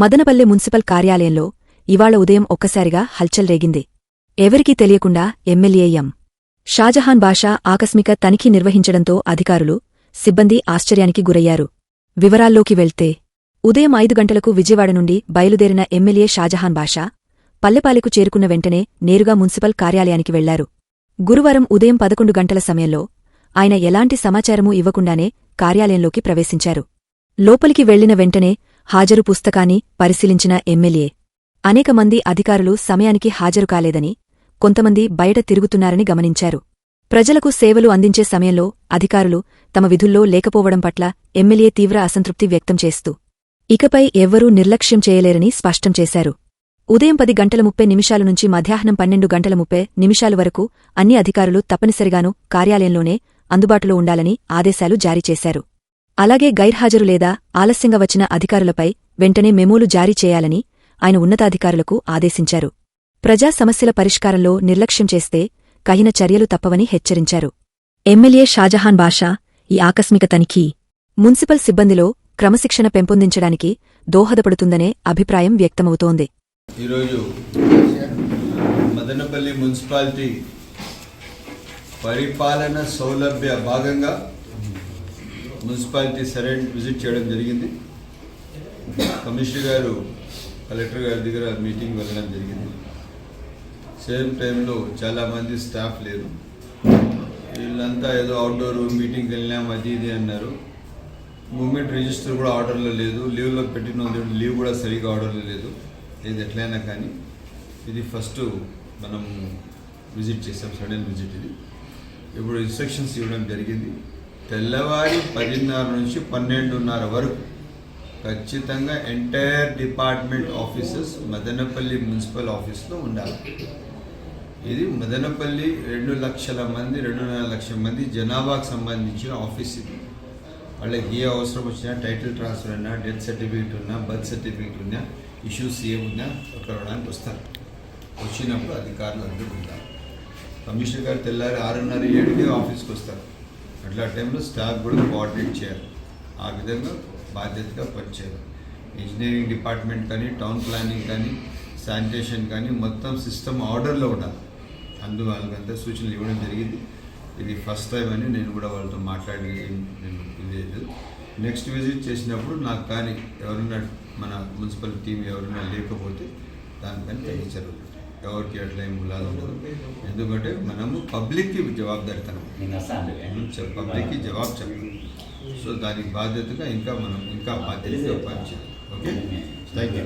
Madanapalle municipal కార్యాలయంలో ఇవాళ ఉదయం ఒక్కసారిగా హల్చల్ రేగింది. ఎవరికీ తెలియకుండా ఎమ్మెల్యే ఎం. షాజహాన్ బాషా ఆకస్మిక తనిఖీ నిర్వహించడంతో అధికారులు సిబ్బంది ఆశ్చర్యానికి గురయ్యారు. వివరాల్లోకి వెళ్తే ఉదయం ఐదు గంటలకు విజయవాడ నుండి బయలుదేరిన ఎమ్మెల్యే షాజహాన్ బాషా పల్లెపాలెకు చేరుకున్న వెంటనే నేరుగా మున్సిపల్ కార్యాలయానికి వెళ్ళారు. గురువారం ఉదయం పదకొండు గంటల సమయంలో ఆయన ఎలాంటి సమాచారమూ ఇవ్వకుండానే కార్యాలయంలోకి ప్రవేశించారు. లోపలికి వెళ్ళిన వెంటనే హాజరు పుస్తకాన్ని పరిశీలించిన ఎమ్మెల్యే. అనేక మంది అధికారులు సమయానికి హాజరు కాలేదని కొంతమంది బయట తిరుగుతున్నారని గమనించారు. ప్రజలకు సేవలు అందించే సమయంలో అధికారులు తమ విధుల్లో లేకపోవడం పట్ల ఎమ్మెల్యే తీవ్ర అసంతృప్తి వ్యక్తం చేస్తూ ఇకపై ఎవ్వరూ నిర్లక్ష్యం చేయలేరని స్పష్టం చేశారు. ఉదయం పది గంటల ముప్పై నిమిషాల నుంచి మధ్యాహ్నం పన్నెండు గంటల ముప్పై నిమిషాల వరకు అన్ని అధికారులు తప్పనిసరిగాను కార్యాలయంలోనే అందుబాటులో ఉండాలని ఆదేశాలు జారీ చేశారు. అలాగే గైర్హాజరు లేదా ఆలస్యంగా వచ్చిన అధికారులపై వెంటనే మెమోలు జారీ చేయాలని ఆయన ఉన్నతాధికారులకు ఆదేశించారు. ప్రజా సమస్యల పరిష్కారంలో నిర్లక్ష్యం చేస్తే కహిన చర్యలు తప్పవని హెచ్చరించారు. ఎమ్మెల్యే షాజహాన్ బాషా ఈ ఆకస్మిక తనిఖీ మున్సిపల్ సిబ్బందిలో క్రమశిక్షణ పెంపొందించడానికి దోహదపడుతుందనే అభిప్రాయం వ్యక్తమవుతోంది. ఈరోజు మదనపల్లి మున్సిపాలిటీ పరిపాలన సౌలభ్య భాగంగా మున్సిపాలిటీ సరైన విజిట్ చేయడం జరిగింది. కమిషనర్ గారు కలెక్టర్ గారి దగ్గర మీటింగ్ వెళ్ళడం జరిగింది. సేమ్ టైంలో చాలామంది స్టాఫ్ లేరు. వీళ్ళంతా ఏదో అవుట్డోర్ మీటింగ్కి వెళ్ళాం అది ఇది అన్నారు. మూమెంట్ రిజిస్టర్ కూడా ఆర్డర్లో లేదు. లీవ్లో పెట్టిన లీవ్ కూడా సరిగా ఆర్డర్లో లేదు. ఏది ఎట్లయినా కానీ ఇది ఫస్ట్ మనం విజిట్ చేసాం సడన్ విజిట్ ఇది. ఇప్పుడు ఇన్స్ట్రక్షన్స్ ఇవ్వడం జరిగింది. తెల్లవారి పదిన్నర నుంచి పన్నెండున్నర వరకు ఖచ్చితంగా entire department offices Madanapalle municipal ఆఫీస్లో ఉండాలి. ఇది మదనపల్లి రెండు లక్షల మంది రెండున్నర లక్షల మంది జనాభాకు సంబంధించిన ఆఫీస్ ఇది. వాళ్ళకి ఏ అవసరం వచ్చినా టైటిల్ ట్రాన్స్ఫర్ అయినా డెత్ సర్టిఫికేట్ ఉన్నా బర్త్ సర్టిఫికేట్ ఉన్నా ఇష్యూస్ ఏమున్నా ఉన్నా వస్తారు. వచ్చినప్పుడు అధికారులు అందరూ ఉంటారు కమిషనర్ గారు తెల్లారి ఆరున్నర ఏడుకే ఆఫీస్కి వస్తారు. అట్లా టైంలో స్టాఫ్ కూడా కోఆర్డినేట్ చేయాలి. ఆ విధంగా బాధ్యతగా పనిచేయాలి. ఇంజనీరింగ్ డిపార్ట్మెంట్ కానీ టౌన్ ప్లానింగ్ కానీ శానిటేషన్ కానీ మొత్తం సిస్టమ్ ఆర్డర్లో ఉండాలి. అందు వాళ్ళకంతా సూచనలు ఇవ్వడం జరిగింది. ఇది ఫస్ట్ టైం అని నేను కూడా వాళ్ళతో మాట్లాడి నేను లేదు. నెక్స్ట్ విజిట్ చేసినప్పుడు నాకు కానీ ఎవరైనా మన మున్సిపల్ టీం ఎవరైనా లేకపోతే దానికని తగ్గించారు ఎవరికి ఎట్లా ఏం ఉండదు. ఎందుకంటే మనము పబ్లిక్కి జవాబుదారితనం. పబ్లిక్కి జవాబు చెప్పాలి సో దానికి బాధ్యతగా ఇంకా మనం ఇంకా బాధ్యతగా పనిచేయాలి. ఓకే? Thank you